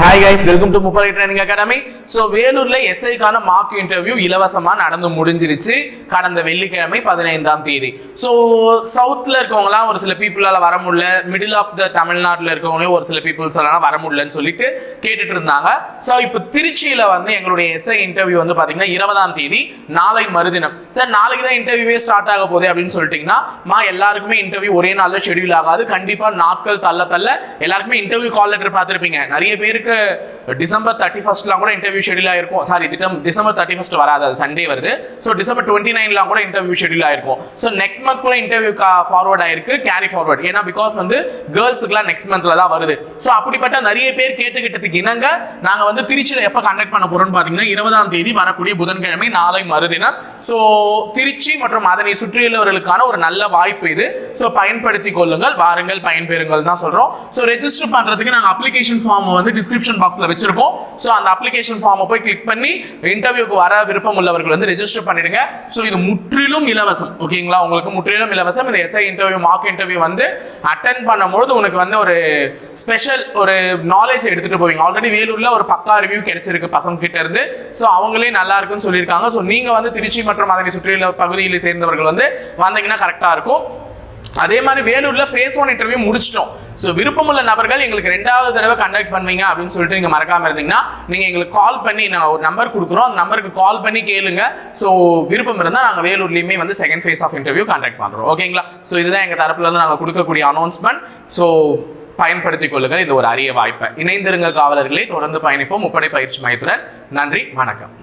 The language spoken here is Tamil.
ஹாய் கைஸ் வெல்கம் டு முப்படை ட்ரைனிங் அகாடமி ஸோ வேலூர்ல எஸ்ஐக்கான மார்க் இன்டர்வியூ இலவசமா நடந்து முடிஞ்சிருச்சு. கடந்த வெள்ளிக்கிழமை பதினைந்தாம் தேதி. ஸோ சவுத்தில் இருக்கவங்களாம் ஒரு சில பீப்புளால் வர முடியல. மிடில் ஆஃப் த தமிழ்நாட்டில் இருக்கவங்களையும் ஒரு சில பீப்புள்ஸ் எல்லாம் வர முடியலன்னு சொல்லிட்டு கேட்டுட்டு இருந்தாங்க. ஸோ இப்போ திருச்சியில் வந்து எங்களுடைய எஸ்ஐ இன்டர்வியூ வந்து பார்த்தீங்கன்னா இருபதாம் தேதி நாளை மறுதினம். சார் நாளைக்கு தான் இன்டர்வியூவே ஸ்டார்ட் ஆக போகுது அப்படின்னு சொல்லிட்டீங்கன்னா மா எல்லாருக்குமே இன்டர்வியூ ஒரே நாளில் ஷெடியூல் ஆகாது. கண்டிப்பாக நாட்கள் தள்ள தள்ள எல்லாருக்குமே இன்டர்வியூ கால் லெட்டர் பார்த்துருப்பீங்க. நிறைய பேருக்கு டிசம்பர் தேர்ட்டி ஃபர்ஸ்ட்லாம் கூட இன்டர்வியூ ஷெடியூல் ஆகிருக்கும் சாரி டிசம்பர் தேர்ட்டி ஃபர்ஸ்ட் வராது. அது சண்டே வருது. ஸோ டிசம்பர் டுவெண்ட்டி நைன்லாம் கூட இன்டர்வியூ ஷெடியூல் ஆயிருக்கும். ஸோ நெக்ஸ்ட் மந்த் கூட இன்டர்வியூ ஃபார்வர்ட் ஆயிருக்கு கேரி ஃபார்வர்ட் ஏன்னா பிகாஸ் வந்து கேர்ள்ஸுக்குலாம் நெக்ஸ்ட் மந்த்ல தான் வருது. ஸோ அப்படிப்பட்ட நிறைய பேர் கேட்டுக்கிட்டதுக்கு இணங்க நாங்கள் வந்து திருச்சியில் எப்போ கண்டக்ட் பண்ண போறோம்னு பார்த்தீங்கன்னா இருபதாம் தேதி வரக்கூடிய புதன்கிழமை நாளை மறுதினம். ஸோ திருச்சி மற்றும் அதனை சுற்றியுள்ளவர்களுக்கான ஒரு நல்ல வாய்ப்பு இது. ஸோ பயன்படுத்தி கொள்ளுங்கள் வாருங்கள் பயன்பெறுங்கள் தான் சொல்றோம். ஸோ ரெஜிஸ்டர் பண்றதுக்கு நாங்கள் அப்ளிகேஷன் ஃபார்ம் வந்து டிஸ்கிரிப்ஷன் பாக்ஸ்ல வச்சிருக்கோம். ஸோ அந்த அப்ளிகேஷன் ஃபார்மை போய் கிளிக் பண்ணி இன்டர்வியூக்கு வர விருப்பம் உள்ளவர்கள் வந்து ரெஜிஸ்டர் பண்ணிடுங்க. ஸோ இது முற்றிலும் இலவசம். ஓகேங்களா? உங்களுக்கு முற்றிலும் இலவசம். இந்த S I interview mark interview வந்து அட்டன் பண்ணும்போது உனக்கு வந்து ஒரு ஸ்பெஷல் ஒரு நாலேஜ் எடுத்துட்டு போவீங்க. ஆல்ரெடி வேலூர்ல ஒரு பக்கா ரிவ்யூ கிடைச்சிருக்கு பசங்க கிட்ட இருந்து. ஸோ அவங்களே நல்லா இருக்குன்னு சொல்லியிருக்காங்க. ஸோ நீங்க வந்து திருச்சி மற்றும் அதனை சுற்றியுள்ள பகுதியில் சேர்ந்தவர்கள் வந்து வந்தீங்கன்னா கரெக்டா இருக்கும். அதே மாதிரி வேலூர்ல ஃபேஸ் ஒன் இன்டர்வியூ முடிச்சிட்டோம். ஸோ விருப்பமுள்ள நபர்கள் எங்களுக்கு ரெண்டாவது தடவை கண்டக்ட் பண்ணுவீங்க அப்படின்னு சொல்லிட்டு நீங்க மறக்காம இருந்தீங்கன்னா நீங்க எங்களுக்கு கால் பண்ணி நான் ஒரு நம்பர் கொடுக்குறோம். அந்த நம்பருக்கு கால் பண்ணி கேளுங்க. ஸோ விருப்பம் இருந்தால் நாங்கள் வேலூர்லயுமே வந்து second phase of interview conduct பண்றோம். ஓகேங்களா ஸோ இதுதான் எங்க தரப்புல இருந்து நாங்கள் கொடுக்கக்கூடிய அனௌன்ஸ்மெண்ட் ஸோ பயன்படுத்திக் கொள்ளுங்கள். இது ஒரு அரிய வாய்ப்பை. இணைந்திருங்க காவலர்களை. தொடர்ந்து பயணிப்போம். முப்படை பயிற்சி மையத்துடன். நன்றி. வணக்கம்.